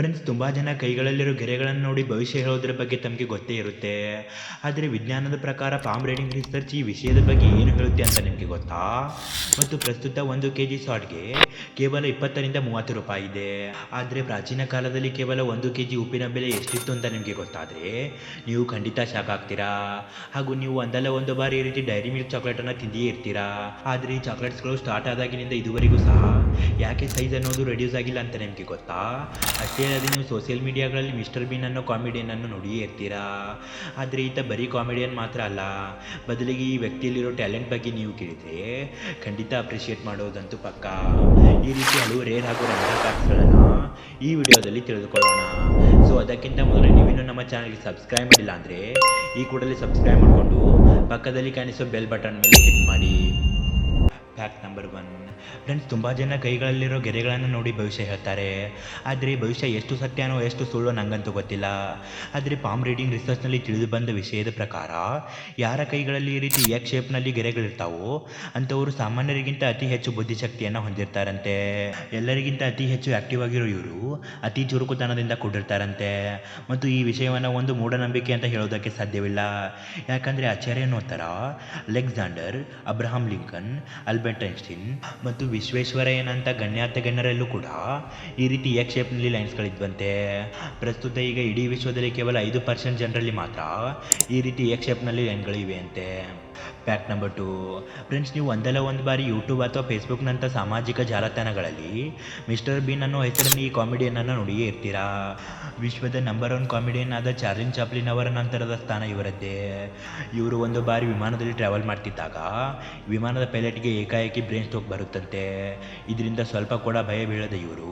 Friends ತುಂಬ ಜನ ಕೈಗಳಲ್ಲಿರೋ ಗೆರೆಗಳನ್ನು ನೋಡಿ ಭವಿಷ್ಯ ಹೇಳೋದ್ರ ಬಗ್ಗೆ ತಮಗೆ ಗೊತ್ತೇ ಇರುತ್ತೆ. ಆದರೆ ವಿಜ್ಞಾನದ ಪ್ರಕಾರ ಪಾಮ್ ರೀಡಿಂಗ್ ರಿಸರ್ಚ್ ಈ ವಿಷಯದ ಬಗ್ಗೆ ಏನು ಹೇಳುತ್ತೆ ಅಂತ ನಿಮಗೆ ಗೊತ್ತಾ? ಮತ್ತು ಪ್ರಸ್ತುತ ಒಂದು ಕೆ ಜಿ ಸಾಲ್ಟ್ಗೆ ಕೇವಲ ಇಪ್ಪತ್ತರಿಂದ ಮೂವತ್ತು ರೂಪಾಯಿ ಇದೆ. ಆದರೆ ಪ್ರಾಚೀನ ಕಾಲದಲ್ಲಿ ಕೇವಲ ಒಂದು ಕೆ ಜಿ ಉಪ್ಪಿನ ಬೆಲೆ ಎಷ್ಟಿತ್ತು ಅಂತ ನಿಮಗೆ ಗೊತ್ತಾದರೆ ನೀವು ಖಂಡಿತ ಶಾಕ್ ಆಗ್ತೀರಾ? ಹಾಗೂ ನೀವು ಒಂದಲ್ಲ ಒಂದು ಬಾರಿ ಈ ರೀತಿ ಡೈರಿ ಮಿಲ್ಕ್ ಚಾಕ್ಲೇಟನ್ನು ತಿಂದಿಯೇ ಇರ್ತೀರಾ? ಆದರೆ ಈ ಚಾಕ್ಲೇಟ್ಸ್ಗಳು ಸ್ಟಾರ್ಟ್ ಆದಾಗಿನಿಂದ ಇದುವರೆಗೂ ಸಹ ಯಾಕೆ ಸೈಜ್ ಅನ್ನೋದು ರೆಡ್ಯೂಸ್ ಆಗಿಲ್ಲ ಅಂತ ನಿಮಗೆ ಗೊತ್ತಾ? ಅಷ್ಟೇ ಅಲ್ಲದೆ ನೀವು ಸೋಷಿಯಲ್ ಮೀಡಿಯಾಗಳಲ್ಲಿ ಮಿಸ್ಟರ್ ಬೀನ್ ಅನ್ನೋ ಕಾಮಿಡಿಯನನ್ನು ನೋಡಿಯೇ ಇರ್ತೀರಾ? ಆದರೆ ಈತ ಬರೀ ಕಾಮಿಡಿಯನ್ ಮಾತ್ರ ಅಲ್ಲ. ಬದಲಿಗೆ ಈ ವ್ಯಕ್ತಿಯಲ್ಲಿರೋ ಟ್ಯಾಲೆಂಟ್ ಬಗ್ಗೆ ನೀವು ಕೇಳಿದರೆ ಖಂಡಿತ ಅಪ್ರಿಷಿಯೇಟ್ ಮಾಡೋದಂತೂ ಪಕ್ಕ. ಈ ರೀತಿ ಹಲವು ರೇರ್ ಹಾಗೂ ಫ್ಯಾಕ್ಟ್ಸ್ಗಳನ್ನು ಈ ವಿಡಿಯೋದಲ್ಲಿ ತಿಳಿದುಕೊಳ್ಳೋಣ. ಸೊ ಅದಕ್ಕಿಂತ ಮೊದಲು ನೀವಿನ್ನೂ ನಮ್ಮ ಚಾನಲ್ಗೆ ಸಬ್ಸ್ಕ್ರೈಬ್ ಮಾಡಿಲ್ಲ ಅಂದರೆ ಈ ಕೂಡಲೇ ಸಬ್ಸ್ಕ್ರೈಬ್ ಮಾಡಿಕೊಂಡು ಪಕ್ಕದಲ್ಲಿ ಕಾಣಿಸೋ ಬೆಲ್ ಬಟನ್ ಮೇಲೆ ಹಿಟ್ ಮಾಡಿ. ಫ್ಯಾಕ್ಟ್ ನಂಬರ್ ಒನ್ ಫ್ರೆಂಡ್ಸ್ ತುಂಬ ಜನ ಕೈಗಳಲ್ಲಿರೋ ಗೆರೆಗಳನ್ನು ನೋಡಿ ಭವಿಷ್ಯ ಹೇಳ್ತಾರೆ. ಆದರೆ ಭವಿಷ್ಯ ಎಷ್ಟು ಸತ್ಯನೋ, ಎಷ್ಟು ಸುಳ್ಳೋ ನಂಗಂತೂ ಗೊತ್ತಿಲ್ಲ. ಆದರೆ ಪಾಮ್ ರೀಡಿಂಗ್ ರಿಸರ್ಚ್ನಲ್ಲಿ ತಿಳಿದು ಬಂದ ವಿಷಯದ ಪ್ರಕಾರ, ಯಾರ ಕೈಗಳಲ್ಲಿ ಈ ರೀತಿ ಎಕ್ ಶೇಪ್ನಲ್ಲಿ ಗೆರೆಗಳಿರ್ತಾವೋ, ಅಂಥವರು ಸಾಮಾನ್ಯರಿಗಿಂತ ಅತಿ ಹೆಚ್ಚು ಬುದ್ಧಿಶಕ್ತಿಯನ್ನು ಹೊಂದಿರ್ತಾರಂತೆ. ಎಲ್ಲರಿಗಿಂತ ಅತಿ ಹೆಚ್ಚು ಆಕ್ಟಿವ್ ಆಗಿರೋ ಇವರು ಅತಿ ಚುರುಕುತನದಿಂದ ಕೂಡಿರ್ತಾರಂತೆ. ಮತ್ತು ಈ ವಿಷಯವನ್ನು ಒಂದು ಮೂಢನಂಬಿಕೆ ಅಂತ ಹೇಳೋದಕ್ಕೆ ಸಾಧ್ಯವಿಲ್ಲ. ಯಾಕಂದರೆ ಆಚಾರ್ಯ ಅನ್ನೋ ಥರ, Alexander, Abraham Lincoln Albert Einstein ಮತ್ತು ವಿಶ್ವೇಶ್ವರಯ್ಯನಂಥ ಗಣ್ಯಾತ ಗಣ್ಯರಲ್ಲೂ ಕೂಡ ಈ ರೀತಿ ಎಕ್ ಶೇಪ್ನಲ್ಲಿ ಲೈನ್ಸ್ಗಳಿದ್ವಂತೆ ಪ್ರಸ್ತುತ ಈಗ ಇಡೀ ವಿಶ್ವದಲ್ಲಿ ಕೇವಲ ಐದು ಪರ್ಸೆಂಟ್ ಜನರಲ್ಲಿ ಮಾತ್ರ ಈ ರೀತಿ ಎಕ್ ಶೇಪ್ನಲ್ಲಿ ಲೈನ್ಗಳಿವೆ ಅಂತೆ. ಫ್ಯಾಕ್ಟ್ ನಂಬರ್ ಟು ಫ್ರೆಂಡ್ಸ್ ನೀವು ಒಂದಲ್ಲ ಒಂದು ಬಾರಿ ಯೂಟ್ಯೂಬ್ ಅಥವಾ ಫೇಸ್ಬುಕ್ನಂಥ ಸಾಮಾಜಿಕ ಜಾಲತಾಣಗಳಲ್ಲಿ ಮಿಸ್ಟರ್ ಬೀನ್ ಅನ್ನೋ ಹೆಸರನ್ನು ಈ ಕಾಮಿಡಿಯನನ್ನು ನೋಡಿಯೇ ಇರ್ತೀರಾ? ವಿಶ್ವದ ನಂಬರ್ ಒನ್ ಕಾಮಿಡಿಯನ್ ಆದ ಚಾರ್ಲಿನ್ ಚಾಪ್ಲಿನ್ ಅವರ ನಂತರದ ಸ್ಥಾನ ಇವರದ್ದೇ. ಇವರು ಒಂದು ಬಾರಿ ವಿಮಾನದಲ್ಲಿ ಟ್ರಾವೆಲ್ ಮಾಡ್ತಿದ್ದಾಗ ವಿಮಾನದ ಪೈಲಟ್ಗೆ ಏಕಾಏಕಿ ಬ್ರೇನ್ ಸ್ಟ್ರೋಕ್ ಬರುತ್ತಂತೆ. ಇದರಿಂದ ಸ್ವಲ್ಪ ಕೂಡ ಭಯ ಬೀಳದ ಇವರು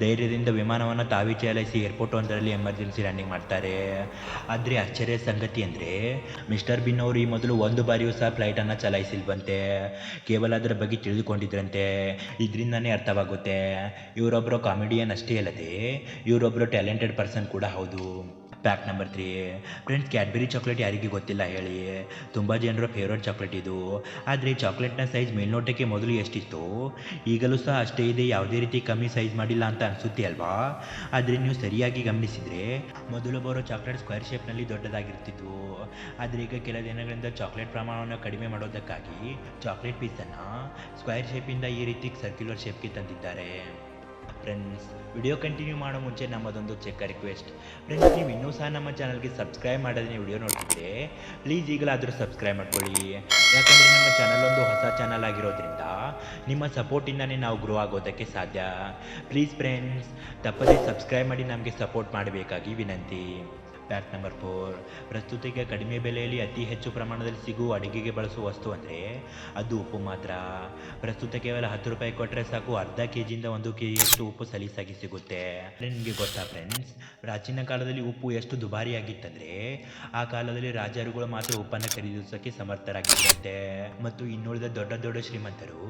ಧೈರ್ಯದಿಂದ ವಿಮಾನವನ್ನು ತಾವೇ ಚಾಲಿಸಿ ಏರ್ಪೋರ್ಟ್ ಒಂದರಲ್ಲಿ ಎಮರ್ಜೆನ್ಸಿ ಲ್ಯಾಂಡಿಂಗ್ ಮಾಡ್ತಾರೆ. ಆದರೆ ಆಶ್ಚರ್ಯ ಸಂಗತಿ ಅಂದರೆ ಮಿಸ್ಟರ್ ಬಿನ್ ಅವರು ಈ ಮೊದಲು ಒಂದು ಬಾರಿಯೂ ಸಹ ಫ್ಲೈಟನ್ನು ಚಲಾಯಿಸಿಲ್ವಂತೆ. ಕೇವಲ ಅದರ ಬಗ್ಗೆ ತಿಳಿದುಕೊಂಡಿದ್ರಂತೆ. ಇದರಿಂದನೇ ಅರ್ಥವಾಗುತ್ತೆ. ಇವರೊಬ್ಬರು ಕಾಮಿಡಿಯನ್ ಅಷ್ಟೇ ಅಲ್ಲದೆ ಇವರೊಬ್ಬರು ಟ್ಯಾಲೆಂಟೆಡ್ ಪರ್ಸನ್ ಕೂಡ ಹೌದು. Fact number three friends Cadbury chocolate ಯಾರಿಗೆ ಗೊತ್ತಿಲ್ಲ ಹೇಳಿ. ತುಂಬ ಜನರ ಫೇವ್ರೇಟ್ ಚಾಕ್ಲೇಟ್ ಇದು. ಆದರೆ ಚಾಕ್ಲೇಟ್ನ ಸೈಜ್ ಮೇಲ್ನೋಟಕ್ಕೆ ಮೊದಲು ಎಷ್ಟಿತ್ತು? ಈಗಲೂ ಸಹ ಅಷ್ಟೇ ಇದೆ, ಯಾವುದೇ ರೀತಿ ಕಮ್ಮಿ ಸೈಜ್ ಮಾಡಿಲ್ಲ ಅಂತ ಅನಿಸುತ್ತೆ ಅಲ್ವಾ? ಆದರೆ ನೀವು ಸರಿಯಾಗಿ ಗಮನಿಸಿದರೆ ಮೊದಲು ಬರೋ ಚಾಕ್ಲೇಟ್ ಸ್ಕ್ವೇರ್ ಶೇಪ್ನಲ್ಲಿ ದೊಡ್ಡದಾಗಿರ್ತಿತ್ತು. ಆದರೆ ಈಗ ಕೆಲ ದಿನಗಳಿಂದ ಚಾಕ್ಲೇಟ್ ಪ್ರಮಾಣವನ್ನು ಕಡಿಮೆ ಮಾಡೋದಕ್ಕಾಗಿ ಚಾಕ್ಲೇಟ್ ಪೀಸನ್ನು ಸ್ಕ್ವೇರ್ ಶೇಪಿಂದ ಈ ರೀತಿ ಸರ್ಕ್ಯುಲರ್ ಶೇಪ್ಗೆ ತಂದಿದ್ದಾರೆ. ಫ್ರೆಂಡ್ಸ್ ವಿಡಿಯೋ ಕಂಟಿನ್ಯೂ ಮಾಡೋ ಮುಂಚೆ ನಮ್ಮದೊಂದು ಚೆಕ್ ರಿಕ್ವೆಸ್ಟ್ ಫ್ರೆಂಡ್ಸ್ ನೀವು ಇನ್ನೂ ಸಹ ನಮ್ಮ ಚಾನಲ್ಗೆ ಸಬ್ಸ್ಕ್ರೈಬ್ ಮಾಡೋದನ್ನ ವಿಡಿಯೋ ನೋಡ್ತಿದ್ರೆ ಪ್ಲೀಸ್ ಈಗಲಾದರೂ ಸಬ್ಸ್ಕ್ರೈಬ್ ಮಾಡ್ಕೊಳ್ಳಿ. ಯಾಕಂದರೆ ನಮ್ಮ ಚಾನಲ್ ಒಂದು ಹೊಸ ಚಾನಲ್ ಆಗಿರೋದ್ರಿಂದ ನಿಮ್ಮ ಸಪೋರ್ಟಿಂದನೇ ನಾವು ಗ್ರೋ ಆಗೋದಕ್ಕೆ ಸಾಧ್ಯ. ಪ್ಲೀಸ್ ಫ್ರೆಂಡ್ಸ್ ತಪ್ಪದೇ ಸಬ್ಸ್ಕ್ರೈಬ್ ಮಾಡಿ ನಮಗೆ ಸಪೋರ್ಟ್ ಮಾಡಬೇಕಾಗಿ ವಿನಂತಿ. ಫ್ಯಾಕ್ಟ್ ನಂಬರ್ ಫೋರ್ ಪ್ರಸ್ತುತಿಗೆ ಕಡಿಮೆ ಬೆಲೆಯಲ್ಲಿ ಅತಿ ಹೆಚ್ಚು ಪ್ರಮಾಣದಲ್ಲಿ ಸಿಗುವ ಅಡುಗೆಗೆ ಬಳಸುವ ವಸ್ತು ಅಂದರೆ ಅದು ಉಪ್ಪು ಮಾತ್ರ. ಪ್ರಸ್ತುತ ಕೇವಲ ಹತ್ತು ರೂಪಾಯಿ ಕೊಟ್ಟರೆ ಸಾಕು, ಅರ್ಧ ಕೆ ಜಿಯಿಂದ ಒಂದು ಕೆ ಜಿಯಷ್ಟು ಉಪ್ಪು ಸಲೀಸಾಗಿ ಸಿಗುತ್ತೆ. ನಿಮಗೆ ಗೊತ್ತಾ ಫ್ರೆಂಡ್ಸ್ ಪ್ರಾಚೀನ ಕಾಲದಲ್ಲಿ ಉಪ್ಪು ಎಷ್ಟು ದುಬಾರಿಯಾಗಿತ್ತಂದರೆ ಆ ಕಾಲದಲ್ಲಿ ರಾಜರುಗಳು ಮಾತ್ರ ಉಪ್ಪನ್ನು ಖರೀದಿಸೋಕ್ಕೆ ಸಮರ್ಥರಾಗಿದ್ದಂತೆ ಮತ್ತು ಇನ್ನುಳಿದ ದೊಡ್ಡ ದೊಡ್ಡ ಶ್ರೀಮಂತರು,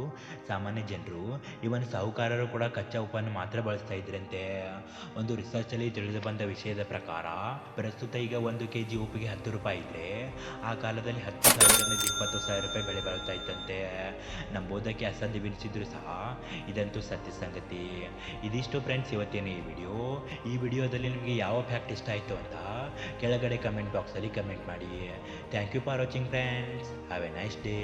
ಸಾಮಾನ್ಯ ಜನರು ಇವನ್ ಸಾಹುಕಾರರು ಕೂಡ ಕಚ್ಚಾ ಉಪ್ಪನ್ನು ಮಾತ್ರ ಬಳಸ್ತಾ ಇದ್ರಂತೆ. ಒಂದು ರಿಸರ್ಚಲ್ಲಿ ತಿಳಿದು ಬಂದ ವಿಷಯದ ಪ್ರಕಾರ ಪ್ರಸ್ತುತ ಈಗ ಒಂದು ಕೆ ಜಿ ಉಪ್ಪಿಗೆ ಹತ್ತು ರೂಪಾಯಿ ಇದ್ದರೆ ಆ ಕಾಲದಲ್ಲಿ ಹತ್ತು ಸಾವಿರದಿಂದ ಇಪ್ಪತ್ತು ಸಾವಿರ ರೂಪಾಯಿ ಬೆಲೆ ಬಾಳ್ತಾ ಇತ್ತಂತೆ. ನಂಬೋದಕ್ಕೆ ಅಸಾಧ್ಯವೆನಿಸಿದ್ರು ಸಹ. ಇದಂತೂ ಸತ್ಯ ಸಂಗತಿ. ಇದಿಷ್ಟು ಫ್ರೆಂಡ್ಸ್ ಇವತ್ತೇನು ಈ ವಿಡಿಯೋ? ಈ ವಿಡಿಯೋದಲ್ಲಿ ನಿಮಗೆ ಯಾವ ಫ್ಯಾಕ್ಟ್ ಇಷ್ಟ ಆಯಿತು ಅಂತ ಕೆಳಗಡೆ ಕಮೆಂಟ್ ಬಾಕ್ಸಲ್ಲಿ ಕಮೆಂಟ್ ಮಾಡಿ. Thank you for watching friends have a nice day